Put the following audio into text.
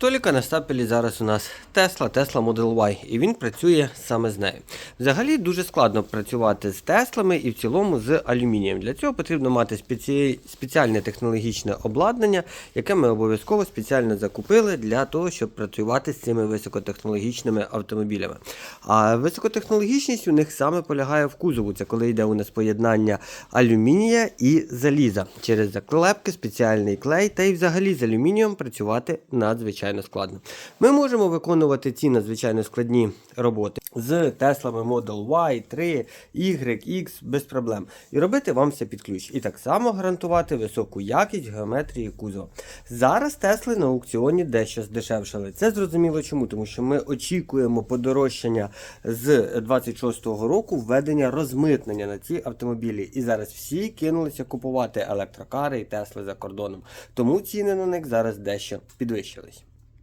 Толіка на стапелі зараз у нас Tesla, Tesla Model Y, і він працює саме з нею. Взагалі дуже складно працювати з Теслами і в цілому з алюмінієм. Для цього потрібно мати спеці... спеціальне технологічне обладнання, яке ми обов'язково спеціально закупили для того, щоб працювати з цими високотехнологічними автомобілями. А високотехнологічність у них саме полягає в кузову. Це коли йде у нас поєднання алюмінія і заліза через заклепки, спеціальний клей, та й взагалі з алюмінієм працювати надзвичайно складно. Ми можемо виконувати ці надзвичайно складні роботи з Теслами Model Y, 3, Y, X без проблем. І робити вам все під ключ. І так само гарантувати високу якість геометрії кузова. Зараз Тесли на аукціоні дещо здешевшали. Це зрозуміло чому, тому що ми очікуємо подорожчання з 26-го року введення розмитнення на ці автомобілі. І зараз всі кинулися купувати електрокари і Тесли за кордоном. Тому ціни на них зараз дещо підвищились.